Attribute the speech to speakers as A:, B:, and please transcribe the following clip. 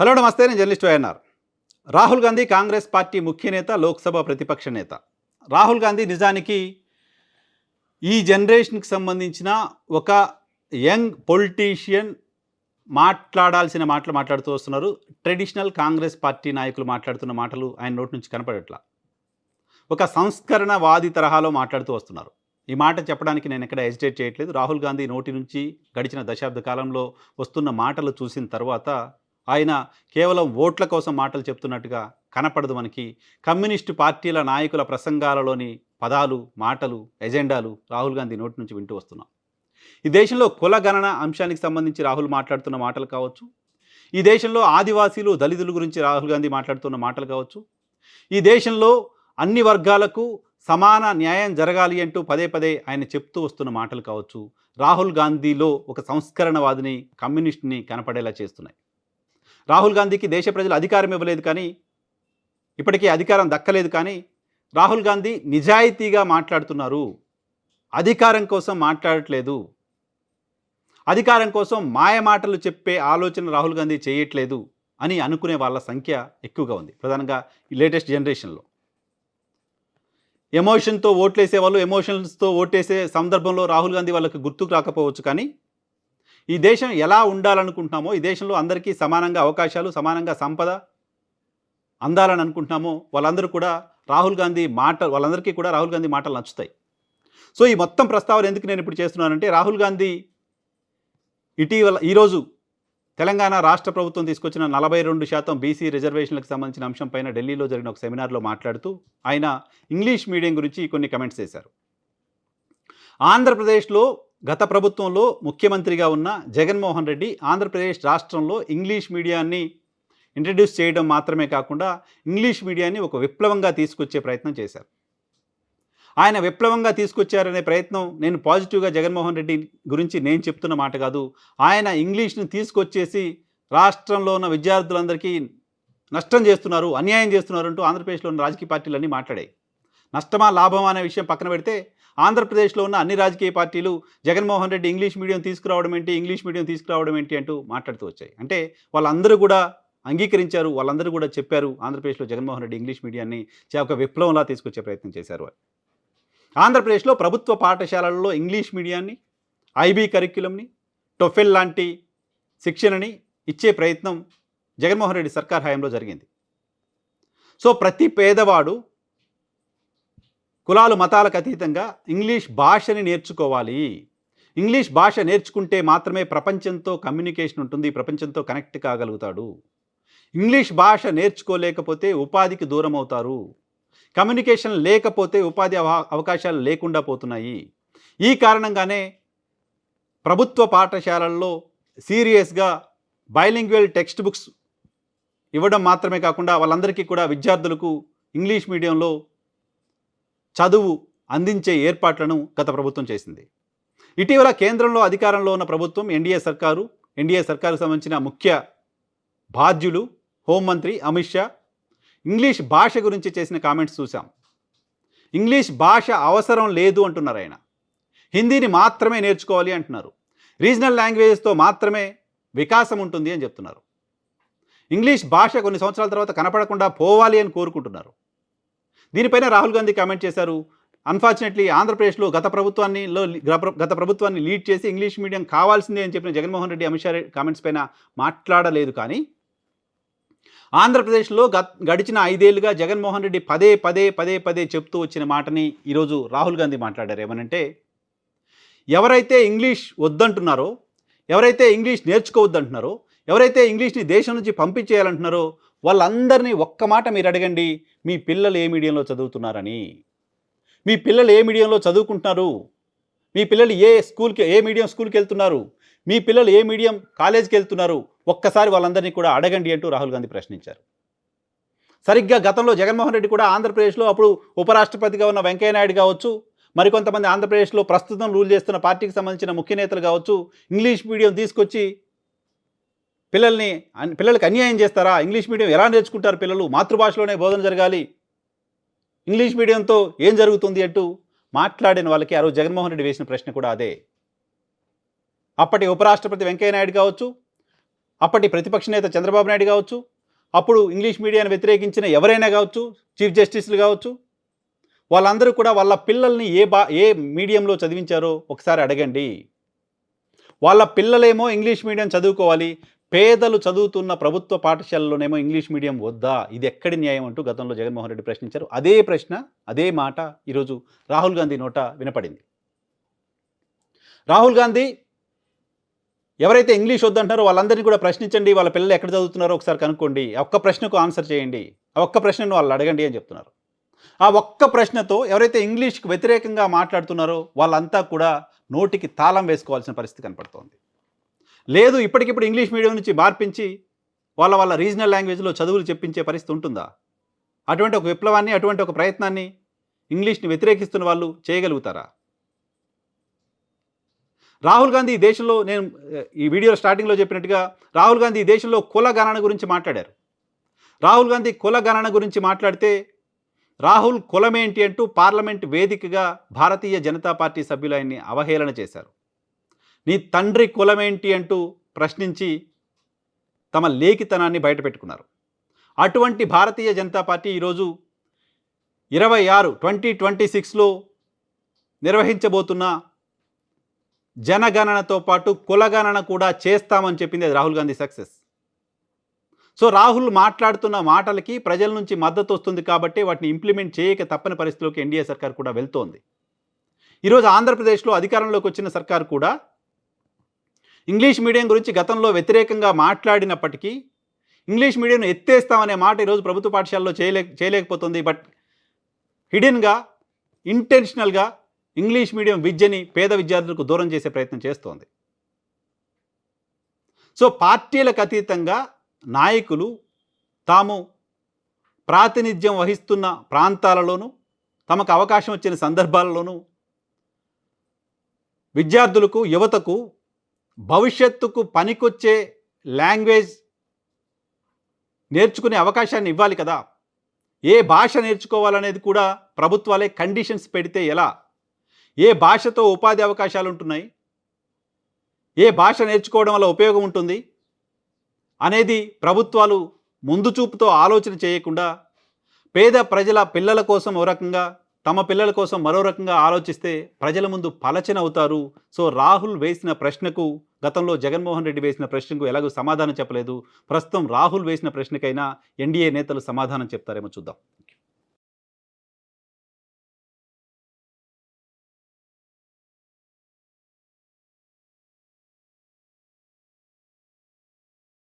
A: Hello నమస్తే. నేను journalist YNR. Rahul Gandhi Congress party ముఖ్య నేత లోక్సభ ప్రతిపక్ష నేత. రాహుల్ గాంధీ నిజానికి ఈ జనరేషన్కి సంబంధించిన ఒక యంగ్ పొలిటీషియన్ మాట్లాడాల్సిన మాటలు మాట్లాడుతూ వస్తున్నారు. ట్రెడిషనల్ కాంగ్రెస్ పార్టీ నాయకులు మాట్లాడుతున్న మాటలు ఆయన నోటి నుంచి కనపడట్లా. ఒక సంస్కరణవాది తరహాలో మాట్లాడుతూ వస్తున్నారు. ఈ మాట చెప్పడానికి నేను ఎక్కడ హెజిటేట్ చేయట్లేదు. రాహుల్ గాంధీ నోటి నుంచి గడిచిన దశాబ్ద కాలంలో వస్తున్న మాటలు చూసిన తర్వాత ఆయన కేవలం ఓట్ల కోసం మాటలు చెప్తున్నట్టుగా కనపడదు మనకి. కమ్యూనిస్టు పార్టీల నాయకుల ప్రసంగాలలోని పదాలు మాటలు ఎజెండాలు రాహుల్ గాంధీ నోటి నుంచి వింటూ వస్తున్నాం. ఈ దేశంలో కుల గణన అంశానికి సంబంధించి రాహుల్ మాట్లాడుతున్న మాటలు కావచ్చు. ఈ దేశంలో ఆదివాసీలు దళితుల గురించి రాహుల్ గాంధీ మాట్లాడుతున్న మాటలు కావచ్చు. ఈ దేశంలో అన్ని వర్గాలకు సమాన న్యాయం జరగాలి అంటూ పదే పదే ఆయన చెప్తూ వస్తున్న మాటలు కావచ్చు. రాహుల్ గాంధీలో ఒక సంస్కరణవాదిని కమ్యూనిస్ట్ని కనపడేలా చేస్తున్నాయి. రాహుల్ గాంధీకి దేశ ప్రజలు అధికారం ఇవ్వలేదు కానీ ఇప్పటికీ అధికారం దక్కలేదు కానీ రాహుల్ గాంధీ నిజాయితీగా మాట్లాడుతున్నారు. అధికారం కోసం మాట్లాడట్లేదు. అధికారం కోసం మాయ మాటలు చెప్పే ఆలోచన రాహుల్ గాంధీ చేయట్లేదు అని అనుకునే వాళ్ళ సంఖ్య ఎక్కువగా ఉంది. ప్రధానంగా ఈ లేటెస్ట్ జనరేషన్లో. ఎమోషన్తో ఓట్లేసే వాళ్ళు ఎమోషన్స్తో ఓటేసే సందర్భంలో రాహుల్ గాంధీ వాళ్ళకి గుర్తుకు రాకపోవచ్చు కానీ ఈ దేశం ఎలా ఉండాలనుకుంటున్నామో ఈ దేశంలో అందరికీ సమానంగా అవకాశాలు సమానంగా సంపద అందాలని అనుకుంటున్నామో వాళ్ళందరూ కూడా రాహుల్ గాంధీ మాట వాళ్ళందరికీ కూడా రాహుల్ గాంధీ మాటలు నచ్చుతాయి. సో ఈ మొత్తం ప్రస్తావన ఎందుకు నేను ఇప్పుడు చేస్తున్నానంటే రాహుల్ గాంధీ ఇటీవల ఈరోజు తెలంగాణ రాష్ట్ర ప్రభుత్వం తీసుకొచ్చిన నలభై రెండు శాతం బీసీ రిజర్వేషన్లకు సంబంధించిన అంశంపైన ఢిల్లీలో జరిగిన ఒక సెమినార్లో మాట్లాడుతూ ఆయన ఇంగ్లీష్ మీడియం గురించి కొన్ని కమెంట్స్ చేశారు. ఆంధ్రప్రదేశ్లో గత ప్రభుత్వంలో ముఖ్యమంత్రిగా ఉన్న జగన్మోహన్ రెడ్డి ఆంధ్రప్రదేశ్ రాష్ట్రంలో ఇంగ్లీష్ మీడియాన్ని ఇంట్రడ్యూస్ చేయడం మాత్రమే కాకుండా ఇంగ్లీష్ మీడియాన్ని ఒక విప్లవంగా తీసుకొచ్చే ప్రయత్నం చేశారు. ఆయన విప్లవంగా తీసుకొచ్చారనే ప్రయత్నం నేను పాజిటివ్గా జగన్మోహన్ రెడ్డి గురించి నేను చెప్తున్న మాట కాదు. ఆయన ఇంగ్లీష్ని తీసుకొచ్చేసి రాష్ట్రంలో ఉన్న విద్యార్థులందరికీ నష్టం చేస్తున్నారు అన్యాయం చేస్తున్నారు అంటూ ఆంధ్రప్రదేశ్లో ఉన్న రాజకీయ పార్టీలన్నీ మాట్లాడాయి. నష్టమా లాభమా అనే విషయం పక్కన పెడితే ఆంధ్రప్రదేశ్లో ఉన్న అన్ని రాజకీయ పార్టీలు జగన్మోహన్ రెడ్డి ఇంగ్లీష్ మీడియం తీసుకురావడం ఏంటి ఇంగ్లీష్ మీడియం తీసుకురావడం ఏంటి అంటూ మాట్లాడుతూ వచ్చాయి. అంటే వాళ్ళందరూ కూడా అంగీకరించారు వాళ్ళందరూ కూడా చెప్పారు ఆంధ్రప్రదేశ్లో జగన్మోహన్ రెడ్డి ఇంగ్లీష్ మీడియాన్ని ఒక విప్లవంలా తీసుకొచ్చే ప్రయత్నం చేశారు ఆంధ్రప్రదేశ్లో ప్రభుత్వ పాఠశాలల్లో ఇంగ్లీష్ మీడియాన్ని ఐబీ కరిక్యులంని టొఫెల్ లాంటి శిక్షణని ఇచ్చే ప్రయత్నం జగన్మోహన్ రెడ్డి సర్కార్ హయాంలో జరిగింది. సో ప్రతి పేదవాడు కులాలు మతాలకు అతీతంగా ఇంగ్లీష్ భాషని నేర్చుకోవాలి. ఇంగ్లీష్ భాష నేర్చుకుంటే మాత్రమే ప్రపంచంతో కమ్యూనికేషన్ ఉంటుంది ప్రపంచంతో కనెక్ట్ కాగలుగుతాడు. ఇంగ్లీష్ భాష నేర్చుకోలేకపోతే ఉపాధికి దూరం అవుతారు కమ్యూనికేషన్ లేకపోతే ఉపాధి అవ- అవకాశాలు లేకుండా పోతున్నాయి. ఈ కారణంగానే ప్రభుత్వ పాఠశాలల్లో సీరియస్గా బైలింగ్వల్ టెక్స్ట్ బుక్స్ ఇవ్వడం మాత్రమే కాకుండా వాళ్ళందరికీ కూడా విద్యార్థులకు ఇంగ్లీష్ మీడియంలో చదువు అందించే ఏర్పాట్లను గత ప్రభుత్వం చేసింది. ఇటీవల కేంద్రంలో అధికారంలో ఉన్న ప్రభుత్వం ఎన్డీఏ సర్కారు ఎన్డీఏ సర్కారుకు సంబంధించిన ముఖ్య బాధ్యులు హోంమంత్రి అమిత్ షా. ఇంగ్లీష్ భాష గురించి చేసిన కామెంట్స్ చూసాం ఇంగ్లీష్ భాష అవసరం లేదు అంటున్నారు ఆయన. హిందీని మాత్రమే నేర్చుకోవాలి అంటున్నారు. రీజనల్ లాంగ్వేజెస్తో మాత్రమే వికాసం ఉంటుంది అని చెప్తున్నారు. ఇంగ్లీష్ భాష కొన్ని సంవత్సరాల తర్వాత కనపడకుండా పోవాలి అని కోరుకుంటున్నారు. దీనిపైన రాహుల్ గాంధీ కామెంట్ చేశారు. అన్ఫార్చునేట్లీ ఆంధ్రప్రదేశ్లో గత ప్రభుత్వాన్ని లో గత ప్రభుత్వాన్ని లీడ్ చేసి ఇంగ్లీష్ మీడియం కావాల్సిందే అని చెప్పిన జగన్మోహన్ రెడ్డి అమిత్ షా కామెంట్స్ పైన మాట్లాడలేదు కానీ ఆంధ్రప్రదేశ్లో గత గడిచిన ఐదేళ్ళుగా జగన్మోహన్ రెడ్డి పదే పదే పదే పదే చెప్తూ వచ్చిన మాటని ఈరోజు రాహుల్ గాంధీ మాట్లాడారు. ఏమనంటే ఎవరైతే ఇంగ్లీష్ వద్దంటున్నారో ఎవరైతే ఇంగ్లీష్ నేర్చుకోవద్దంటున్నారో ఎవరైతే ఇంగ్లీష్ని దేశం నుంచి పంపించేయాలంటున్నారో వాళ్ళందరినీ ఒక్క మాట మీరు అడగండి మీ పిల్లలు ఏ మీడియంలో చదువుతున్నారని. మీ పిల్లలు ఏ మీడియంలో చదువుకుంటున్నారు? మీ పిల్లలు ఏ స్కూల్కి ఏ మీడియం స్కూల్కి వెళ్తున్నారు? మీ పిల్లలు ఏ మీడియం కాలేజీకి వెళ్తున్నారు? ఒక్కసారి వాళ్ళందరినీ కూడా అడగండి అంటూ రాహుల్ గాంధీ ప్రశ్నించారు. సరిగ్గా గతంలో జగన్మోహన్ రెడ్డి కూడా ఆంధ్రప్రదేశ్లో అప్పుడు ఉపరాష్ట్రపతిగా ఉన్న వెంకయ్యనాయుడు కావచ్చు మరికొంతమంది ఆంధ్రప్రదేశ్లో ప్రస్తుతం రూల్ చేస్తున్న పార్టీకి సంబంధించిన ముఖ్య నేతలు కావచ్చు ఇంగ్లీష్ మీడియం తీసుకొచ్చి పిల్లల్ని అన్- పిల్లలకి అన్యాయం చేస్తారా? ఇంగ్లీష్ మీడియం ఎలా నేర్చుకుంటారు పిల్లలు? మాతృభాషలోనే బోధన జరగాలి. ఇంగ్లీష్ మీడియంతో ఏం జరుగుతుంది అంటూ మాట్లాడిన వాళ్ళకి ఆ రోజు జగన్మోహన్ రెడ్డి వేసిన ప్రశ్న కూడా అదే. అప్పటి ఉపరాష్ట్రపతి వెంకయ్యనాయుడు కావచ్చు అప్పటి ప్రతిపక్ష నేత చంద్రబాబు నాయుడు కావచ్చు అప్పుడు ఇంగ్లీష్ మీడియాను వ్యతిరేకించిన ఎవరైనా కావచ్చు చీఫ్ జస్టిస్లు కావచ్చు వాళ్ళందరూ కూడా వాళ్ళ పిల్లల్ని ఏ బా ఏ మీడియంలో చదివించారో ఒకసారి అడగండి. వాళ్ళ పిల్లలేమో ఇంగ్లీష్ మీడియం చదువుకోవాలి పేదలు చదువుతున్న ప్రభుత్వ పాఠశాలలోనేమో ఇంగ్లీష్ మీడియం వద్దా? ఇది ఎక్కడి న్యాయం అంటూ గతంలో జగన్మోహన్ రెడ్డి ప్రశ్నించారు. అదే ప్రశ్న అదే మాట ఈరోజు రాహుల్ గాంధీ నోట వినపడింది. రాహుల్ గాంధీ ఎవరైతే ఇంగ్లీష్ వద్దంటారో వాళ్ళందరినీ కూడా ప్రశ్నించండి వాళ్ళ పిల్లలు ఎక్కడ చదువుతున్నారో ఒకసారి కనుక్కోండి ఒక్క ప్రశ్నకు ఆన్సర్ చేయండి ఆ ఒక్క ప్రశ్నను వాళ్ళు అడగండి అని చెప్తున్నారు. ఆ ఒక్క ప్రశ్నతో ఎవరైతే ఇంగ్లీష్కి వ్యతిరేకంగా మాట్లాడుతున్నారో వాళ్ళంతా కూడా నోటికి తాళం వేసుకోవాల్సిన పరిస్థితి కనపడుతోంది. లేదు ఇప్పటికిప్పుడు ఇంగ్లీష్ మీడియం నుంచి మార్పించి వాళ్ళ వాళ్ళ రీజనల్ లాంగ్వేజ్లో చదువులు చెప్పించే పరిస్థితి ఉంటుందా? అటువంటి ఒక విప్లవాన్ని అటువంటి ఒక ప్రయత్నాన్ని ఇంగ్లీష్ని వ్యతిరేకిస్తున్న వాళ్ళు చేయగలుగుతారా? రాహుల్ గాంధీ ఈ దేశంలో నేను ఈ వీడియో స్టార్టింగ్లో చెప్పినట్టుగా రాహుల్ గాంధీ ఈ దేశంలో కుల గణన గురించి మాట్లాడారు. రాహుల్ గాంధీ కుల గణన గురించి మాట్లాడితే రాహుల్ కులమేంటి అంటూ పార్లమెంట్ వేదికగా భారతీయ జనతా పార్టీ సభ్యులు ఆయన్ని అవహేళన చేశారు. నీ తండ్రి కులమేంటి అంటూ ప్రశ్నించి తమ లేఖితనాన్ని బయటపెట్టుకున్నారు. అటువంటి భారతీయ జనతా పార్టీ ఈరోజు ఇరవై ఆరు ట్వంటీ ట్వంటీ సిక్స్లో నిర్వహించబోతున్న జనగణనతో పాటు కులగణన కూడా చేస్తామని చెప్పింది అది రాహుల్ గాంధీ సక్సెస్. సో రాహుల్ మాట్లాడుతున్న మాటలకి ప్రజల నుంచి మద్దతు వస్తుంది కాబట్టి వాటిని ఇంప్లిమెంట్ చేయక తప్పని పరిస్థితిలోకి ఎన్డీఏ సర్కార్ కూడా వెళ్తోంది. ఈరోజు ఆంధ్రప్రదేశ్లో అధికారంలోకి వచ్చిన సర్కార్ కూడా ఇంగ్లీష్ మీడియం గురించి గతంలో వ్యతిరేకంగా మాట్లాడినప్పటికీ ఇంగ్లీష్ మీడియం ఎత్తేస్తామనే మాట ఈరోజు ప్రభుత్వ పాఠశాలలో చేయలే చేయలేకపోతుంది. బట్ హిడెన్గా ఇంటెన్షనల్గా ఇంగ్లీష్ మీడియం విద్యని పేద విద్యార్థులకు దూరం చేసే ప్రయత్నం చేస్తోంది. సో పార్టీలకు అతీతంగా నాయకులు తాము ప్రాతినిధ్యం వహిస్తున్న ప్రాంతాలలోనూ తమకు అవకాశం వచ్చిన సందర్భాలలోనూ విద్యార్థులకు యువతకు భవిష్యత్తుకు పనికొచ్చే లాంగ్వేజ్ నేర్చుకునే అవకాశాన్ని ఇవ్వాలి కదా. ఏ భాష నేర్చుకోవాలనేది కూడా ప్రభుత్వాలే కండిషన్స్ పెడితే ఎలా? ఏ భాషతో ఉపాధి అవకాశాలు ఉంటున్నాయి? ఏ భాష నేర్చుకోవడం వల్ల ఉపయోగం ఉంటుంది? అనేది ప్రభుత్వాలు ముందు చూపుతో ఆలోచన చేయకుండా పేద ప్రజల పిల్లల కోసం ఓ రకంగా తమ పిల్లల కోసం మరో రకంగా ఆలోచిస్తే ప్రజల ముందు పలచన అవుతారు. సో రాహుల్ వేసిన ప్రశ్నకు గతంలో జగన్మోహన్ రెడ్డి వేసిన ప్రశ్నకు ఎలాగో సమాధానం చెప్పలేదు. ప్రస్తుతం రాహుల్ వేసిన ప్రశ్నకైనా ఎన్డీఏ నేతలు సమాధానం చెప్తారేమో చూద్దాం.